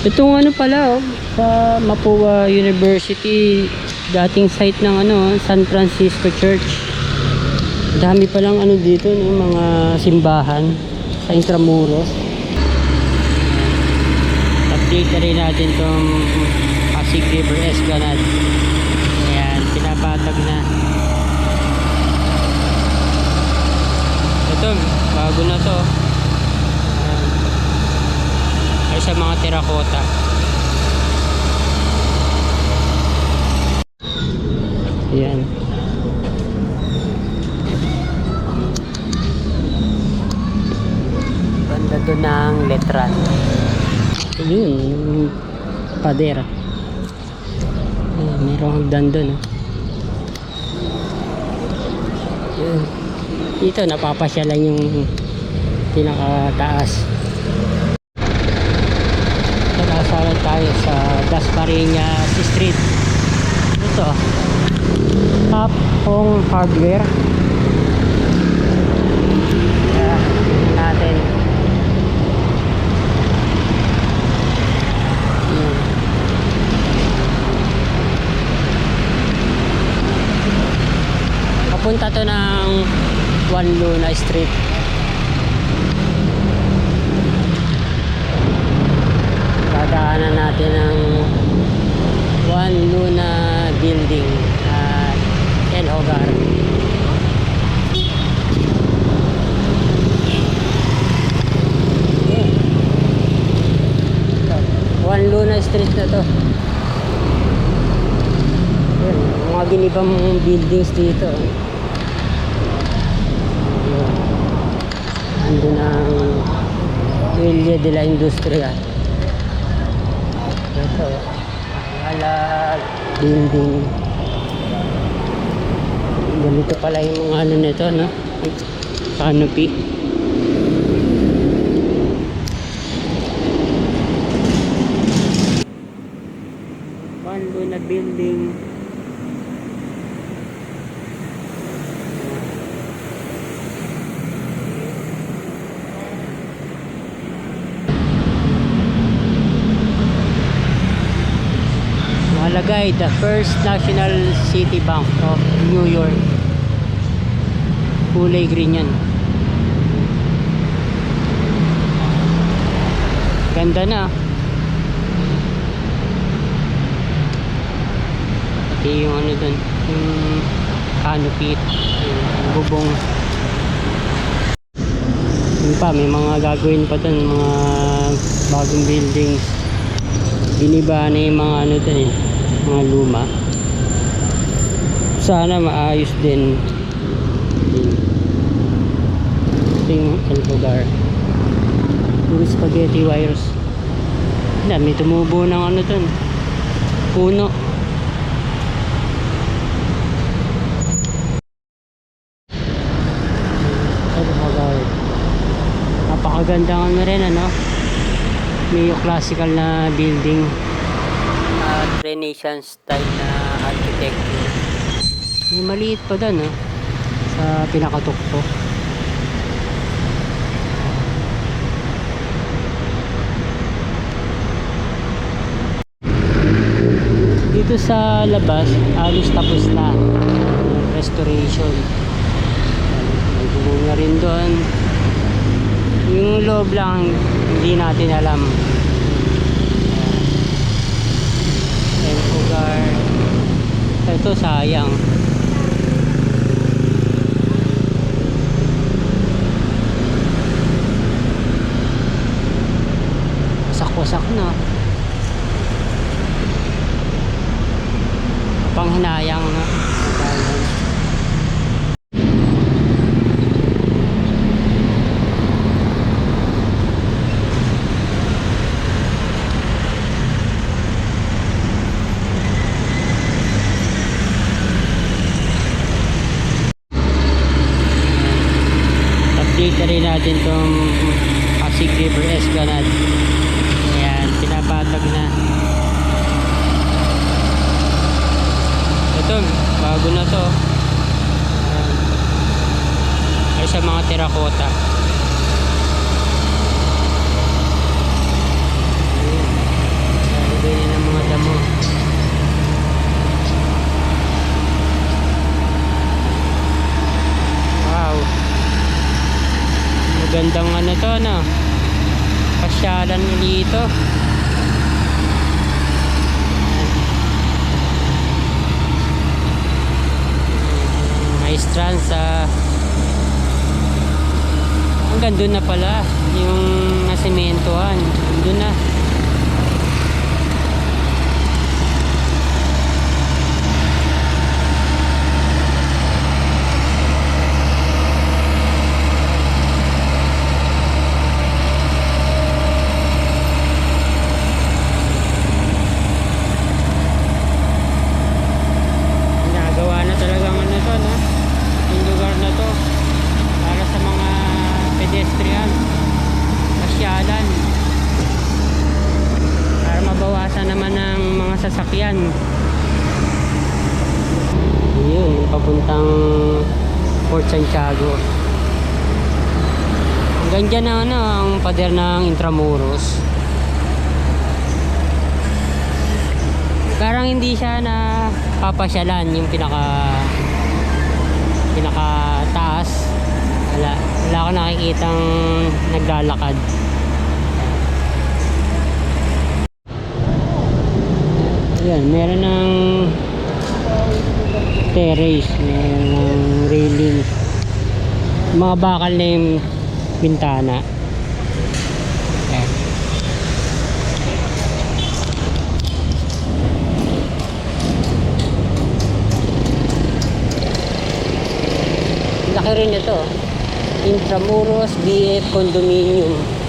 Itong ano pala oh, sa Mapua University, dating site ng ano, San Francisco Church. Dami palang ano dito, no, mga simbahan sa Intramuros. Update na rin natin tong Pasig River Esplanade. Ayan, pinapatag na. Ito, bago na to. Sa mga terracotta. Ayan. Banda doon ng letran. Ayun, yung padera. Ayan, mayroong hagdan doon. Oh. Yun. Dito, napapasyalan yung pinakataas. Tayo sa Dasmariñas Street. Ito. Top Hong Hardware. Tingnan natin. Papunta to ng Juan Luna Street. Dadaanan natin ang Juan Luna Building at El Hogar. Juan Luna Street na to. Yun, mga ginibang buildings dito. Andun ang Villa de la Industria. Ito. Ala building. Ganito pala yung mga ano nito, no? Canopy. Juan Luna Building. Nakalagay, the First National City Bank of New York. Kulay green yan. Ganda na. Pati yung ano dun, yung canopy, yung bubong. Yun pa, may mga gagawin pa dun, mga bagong buildings. Biniba na yung mga ano dun eh, mga luma. Sana maayos din. Yun. Ito yung El Hogar. Yung spaghetti wires. May tumubo ng ano dun. Puno. El Hogar. Napakaganda ano rin ano. Neo-classical na building. Renaissance style na architecture. May maliit pa doon, no? Sa pinakatuktok. Dito sa labas, halos tapos na. Restoration. May bunga rin doon. Yung loob lang, hindi natin alam. Ayan. lugar. Ito sayang. Wasak-wasak na. Panghinayang na. tol bago na to ay sa mga terracotta ganyan ang mga damo wow magandang ano to ano pasyalan dito Maestranza. Hanggang doon na pala. Yung nasimentohan. Doon na. Nagawa na talagang ano to, no? Yung lugar na to para sa mga pedestrian, pasyalan. Para mabawasan naman ng mga sasakyan. Yun, papuntang Port Santiago. Hanggang dyan na ano, ang pader ng Intramuros. Parang hindi siya na papasyalan yung pinaka pinaka taas. Wala, wala ako nakikitang naglalakad. Ayan, meron ng terrace, meron ng railing. Mga bakal na yung bintana. Ayan. Laki rin ito. Intramuros BF Condominium.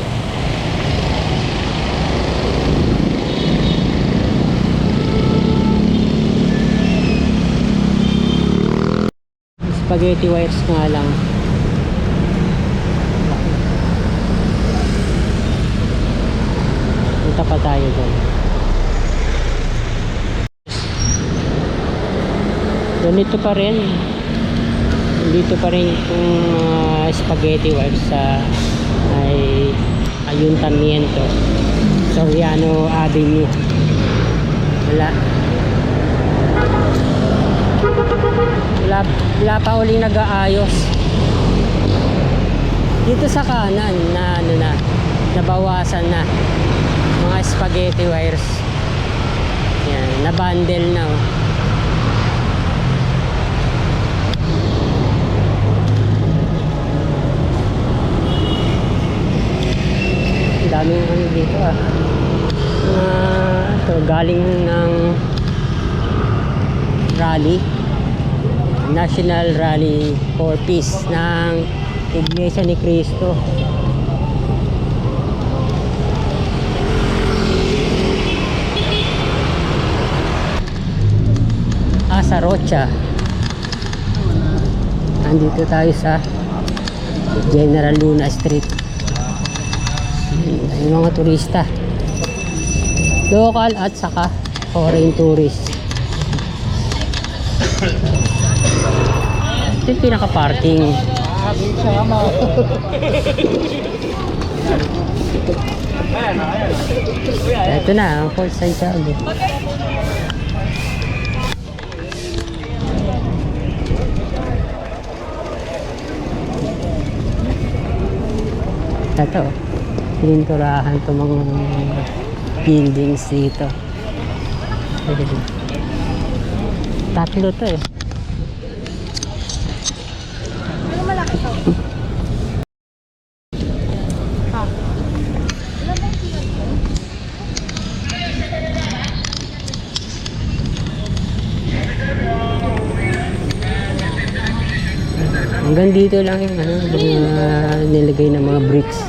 Spaghetti wires nga lang. Punta pa tayo doon. Ganito pa rin dito pa rin itong mga spaghetti wires sa ay Ayuntamiento Soriano Avenue wala wala, wala pa uling nag-aayos dito sa kanan na ano na nabawasan na mga spaghetti wires yan, na bundle na oh. Daming ano dito ah. Uh, ito, galing ng rally. National Rally for Peace ng Iglesia ni Cristo. Ah, sa Rocha. Andito tayo sa General Luna Street yung mga turista local at saka foreign tourist ito yung pinaka parking ito na ang Fort Santiago ito pininturahan to mga buildings dito. Tatlo to eh hanggang dito lang yung ano, mga nilagay na mga bricks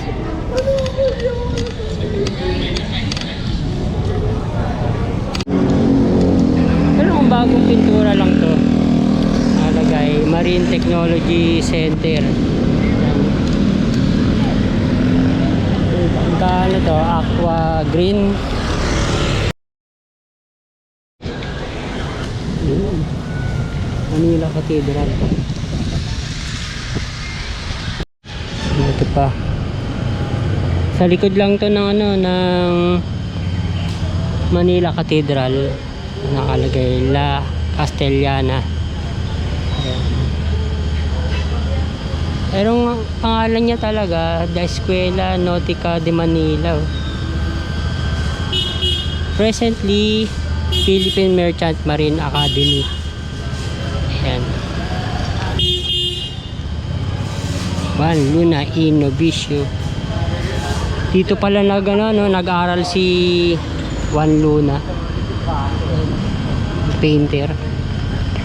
Pero kung bagong pintura lang to, nalagay Marine Technology Center. Ang ano to, Aqua Green. Manila Cathedral. Ito pa. Sa likod lang to ng ano, ng Manila Cathedral nakalagay La Castellana Ayan. Pero ang pangalan niya talaga, The Escuela Nautica de Manila. Presently, Philippine Merchant Marine Academy. Ayan. Juan Luna Inovicio. Dito pala nag, ano, no, nag-aral si Juan Luna. Painter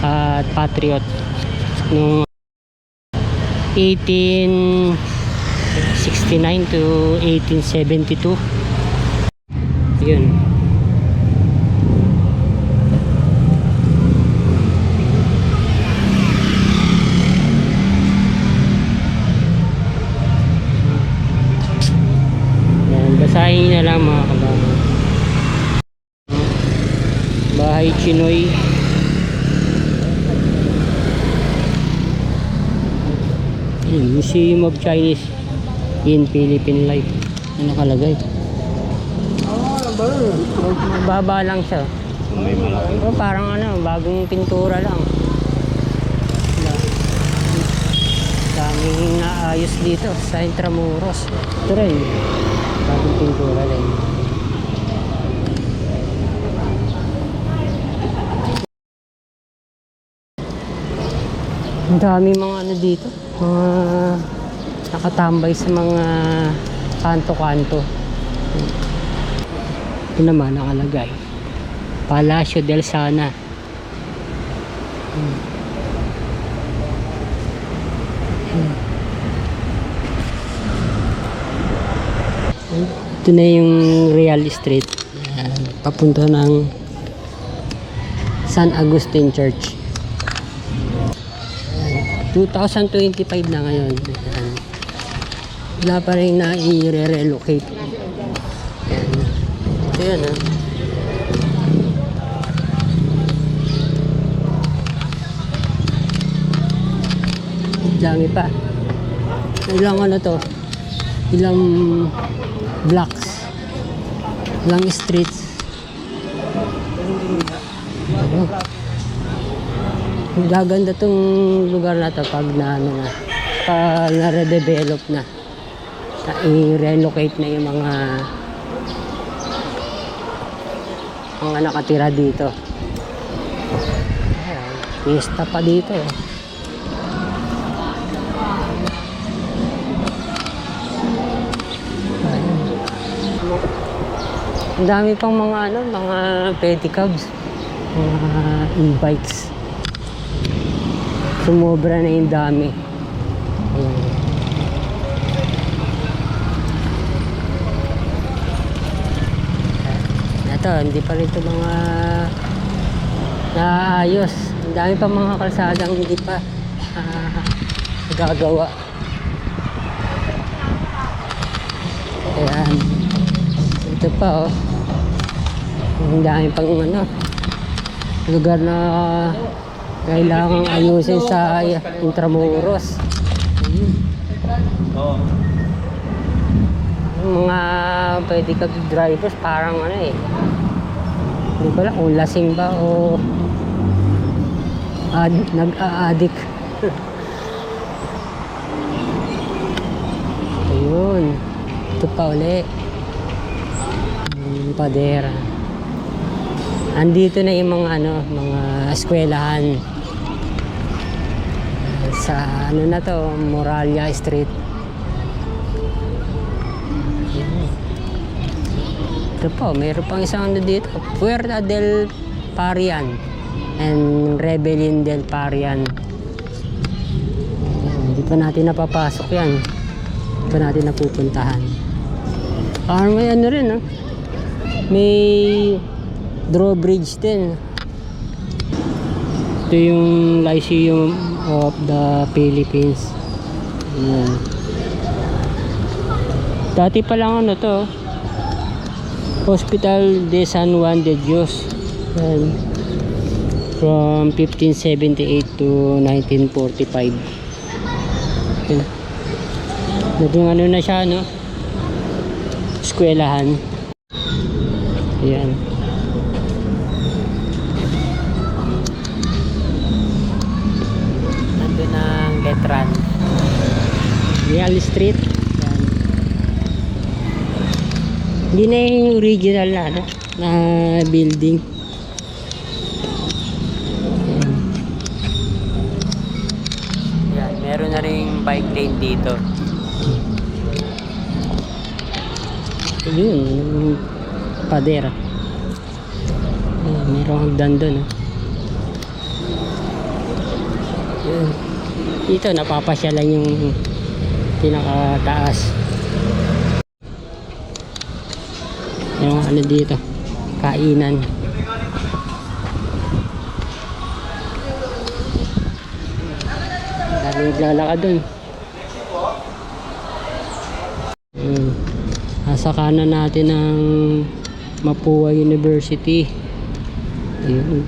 at patriot nung 1869 to 1872 yun yan basahin na lang mga kabago bahay chinoy Ayun, Museum of Chinese in Philippine Life. Ano nakalagay? Mababa lang siya. May malaki. Oh, parang ano, bagong pintura lang. Daming naayos dito sa Intramuros. Ito rin. Bagong pintura lang. Ang dami mga ano dito. Mga nakatambay sa mga kanto-kanto. Ito naman nakalagay. Palacio del Sana. Ito na yung Real Street. Papunta ng San Agustin Church. Ayan, 2025 na ngayon. Wala pa rin na i-relocate. Ito yun ah. Dami pa. Ilang ano to? Ilang blocks. Ilang streets. Oh. Gaganda tong lugar na to pag na ano na pag na-redevelop na. Na i-relocate na yung mga mga nakatira dito. Ayan, Pista pa dito. eh. Ang dami pang mga ano, mga pedicabs, mga e-bikes. Sumobra na yung dami. Ito, hindi pa rin ito mga naayos. Ang dami pa mga kalsadang hindi pa ah, gagawa. Ayan. Ito pa oh. Ang dami pang ano. Lugar na kailangang ayusin sa Intramuros. Ayun. Yung mga pwede ka drivers parang ano eh. Hindi ko alam kung lasing ba o ad, nag-a-addict. Ayun. Ito pa uli. Yung padera. Andito na yung mga ano, mga eskwelahan. Sa ano na to, Moralia Street. Ito po, mayroon pang isang ano dito. Puerta del Parian and Rebellion del Parian. Hindi pa natin napapasok yan. Hindi pa natin napupuntahan. Parang may ano rin, no? May drawbridge din. Ito yung Lyceum of the Philippines. Ayan. Dati pa lang ano to, Hospital de San Juan de Dios. Ayan. From 1578 to 1945. Ayan. Naging ano na siya, no? Eskwelahan. Ayan. Nandun ang letran. Street. Yan. Hindi na yung original na, ano, na building. Yan. Meron na rin bike lane dito. Ayun, yung padera. Ayun, merong hagdan doon. Oh. Yun. Dito, napapasyalan yung pinakataas. Yung ano dito, kainan. Dami naglalakad dun. Yun. Nasa kanan natin ng Mapua University. Ayun.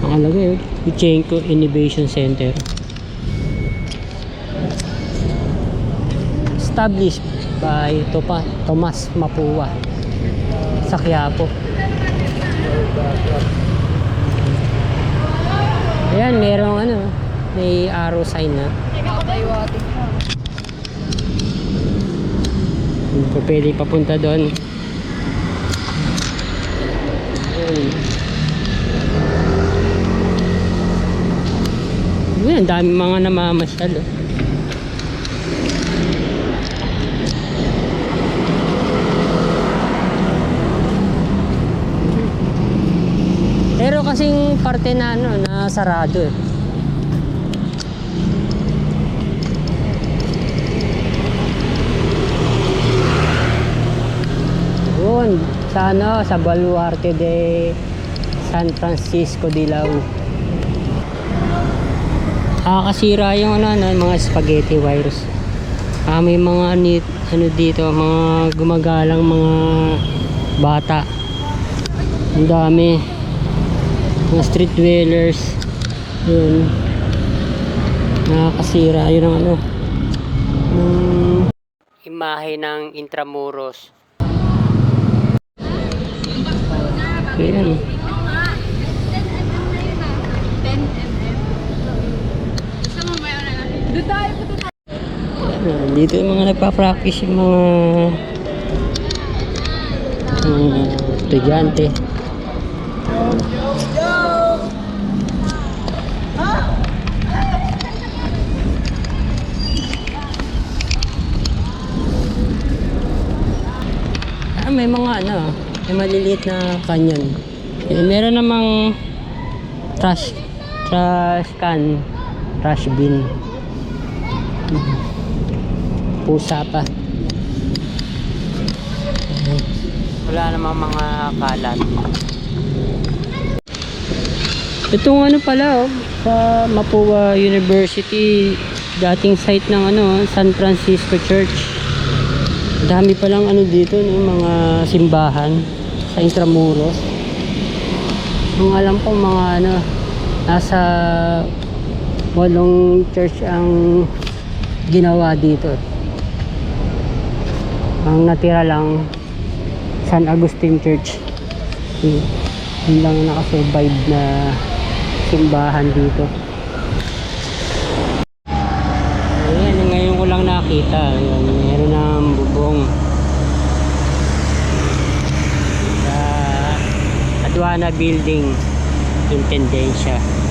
Nakalagay yun. Uchenko Innovation Center. Established by Topa, Tomas Mapua sa Quiapo. Ayan, merong ano, may arrow sign na. Ko pwede papunta doon. Ang dami mga namamasyal. Oh. Pero kasing parte na ano, na sarado eh. Yun, sa ano, sa Baluarte de San Francisco de Lao. Nakakasira yung ano, ano, mga spaghetti wires. Ah, may mga ano dito, mga gumagalang mga bata. Ang dami. Mga street dwellers. Yun. Nakakasira. Yun ang ano. Yung imahe ng Intramuros. Ayan. Dito yung mga nagpa-practice yung mga mga estudyante. Ah, may mga ano, may maliliit na canyon. Eh, meron namang trash, trash can, trash bin. Mhm. Pusa pa. Wala namang mga kalat. Itong ano pala oh, sa Mapua University, dating site ng ano, San Francisco Church. Dami pa lang ano dito, no, mga simbahan sa Intramuros. Ang alam ko mga ano, nasa walong church ang ginawa dito. Ang natira lang San Agustin Church. Yun, yun lang ang nakasurvive na simbahan dito. Ayan, ngayon ko lang nakita. Ayan, meron ng bubong. Sa Aduana Building, Intendencia.